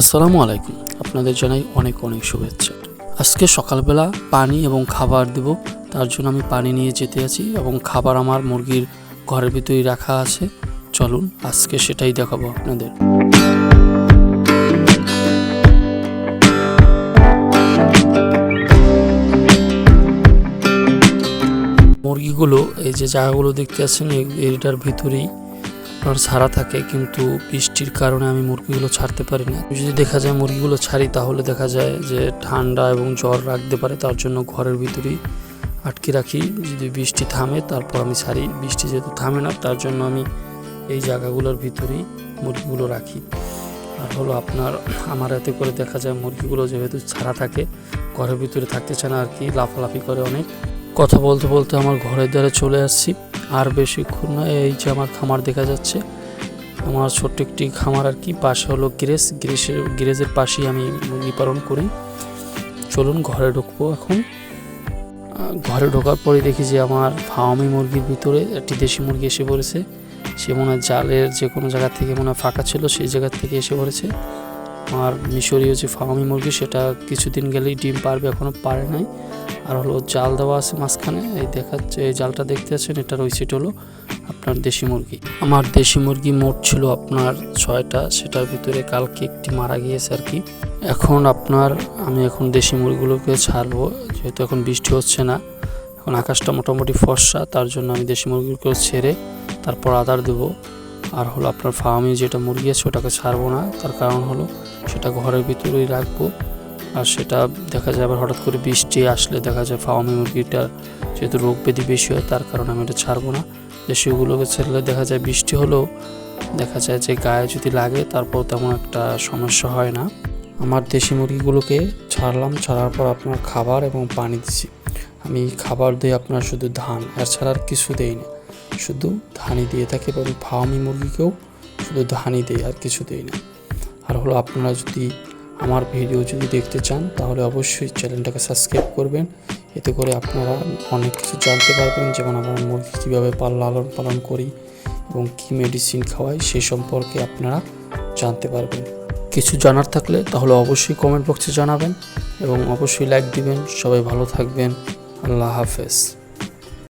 আসসালামু আলাইকুম। আপনাদের জানাই অনেক অনেক শুভেচ্ছা। আজকে সকালবেলা পানি এবং খাবার দেব, তার জন্য আমি পানি নিয়ে যেতে আছি এবং খাবার আমার মুরগির ঘরের ভিতরেই রাখা আছে। চলুন, আজকে সেটাই দেখাবো আপনাদের। মুরগিগুলো, এই যে জায়গাগুলো দেখতে আছেন এটার ভিতরেই ছাড়া থাকে, কিন্তু বৃষ্টির কারণে আমি মুরগিগুলো ছাড়তে পারি না। যদি দেখা যায় মুরগিগুলো ছাড়ি, তাহলে দেখা যায় যে ঠান্ডা এবং জ্বর রাখতে পারে, তার জন্য ঘরের ভিতরেই আটকে রাখি। যদি বৃষ্টি থামে, তারপর আমি ছাড়ি। বৃষ্টি যেহেতু থামে না, তার জন্য আমি এই জায়গাগুলোর ভিতরেই মুরগিগুলো রাখি। আর হলো আপনার, আমার এতে করে দেখা যায় মুরগিগুলো যেহেতু ছাড়া থাকে, ঘরের ভিতরে থাকতে চায় না আর কি, লাফালাফি করে অনেক। কথা বলতে বলতে আমার ঘরের দ্বারে চলে আসছি। আর বেশিক্ষণ না, এই যে আমার খামার দেখা যাচ্ছে। আমার ছোট্ট একটি খামার আর কি, পাশে হলো গ্রেস। গ্রেসের গ্রেজের পাশেই আমি মুরগি পালন করি। চলুন ঘরে ঢুকবো এখন। ঘরে ঢোকার পরে দেখি যে আমার ফার্মি মুরগির ভিতরে একটি দেশি মুরগি এসে পড়েছে। সে মনে হয় জালের যে কোনো জায়গা থেকে মনে হয় ফাঁকা ছিল, সেই জায়গা থেকে এসে পড়েছে। আর মিশরীয় যে ফার্মি মুরগি, সেটা কিছুদিন গেলেই ডিম পারবে এখনও পারে নাই। আর হলো জাল দেওয়া আছে মাঝখানে, এই দেখাচ্ছে, এই জালটা দেখতে আছেন এটার ওই সিট হলো আপনার দেশি মুরগি। আমার দেশি মুরগি মোট ছিল আপনার ছয়টা, সেটার ভিতরে কালকে একটি মারা গিয়েছে আর কি। এখন আপনার, আমি এখন দেশি মুরগিগুলোকে ছাড়বো, যেহেতু এখন বৃষ্টি হচ্ছে না, এখন আকাশটা মোটামুটি ফর্সা, তার জন্য আমি দেশি মুরগিগুলো ছেড়ে তারপর আদার দেবো। আর হলো আপনার ফার্মে যেটা মুরগি আছে ওটাকে ছাড়বো না। তার কারণ হলো সেটা ঘরের ভিতরেই রাখব। আর সেটা দেখা যায় আবার হঠাৎ করে বৃষ্টি আসলে দেখা যায় ফার্মি মুরগিটার যেহেতু রোগ ব্যাধি বেশি হয়, তার কারণে আমি এটা ছাড়বো না। দেশিগুলোকে ছেড়লে দেখা যায় বৃষ্টি হলেও দেখা যায় যে গায়ে যদি লাগে তারপর তেমন একটা সমস্যা হয় না। আমার দেশি মুরগিগুলোকে ছাড়লাম, ছাড়ার পর আপনার খাবার এবং পানি দিছি। আমি খাবার দিই আপনার শুধু ধান, এছাড়া আর কিছু দেই না শুধু ধানই দিয়ে থাকি এবং ফার্মি মুরগিকেও শুধু ধানই দেই আর কিছু দেই না। আর হলো আপনারা যদি আমার ভিডিও যদি দেখতে চান, তাহলে অবশ্যই চ্যানেলটাকে সাবস্ক্রাইব করবেন। এতে করে আপনারা অনেক কিছু জানতে পারবেন, যেমন আমরা মুরগি কীভাবে লালন পালন করি এবং কী মেডিসিন খাওয়াই, সে সম্পর্কে আপনারা জানতে পারবেন। কিছু জানার থাকলে তাহলে অবশ্যই কমেন্ট বক্সে জানাবেন এবং অবশ্যই লাইক দিবেন। সবাই ভালো থাকবেন। আল্লাহ হাফেজ।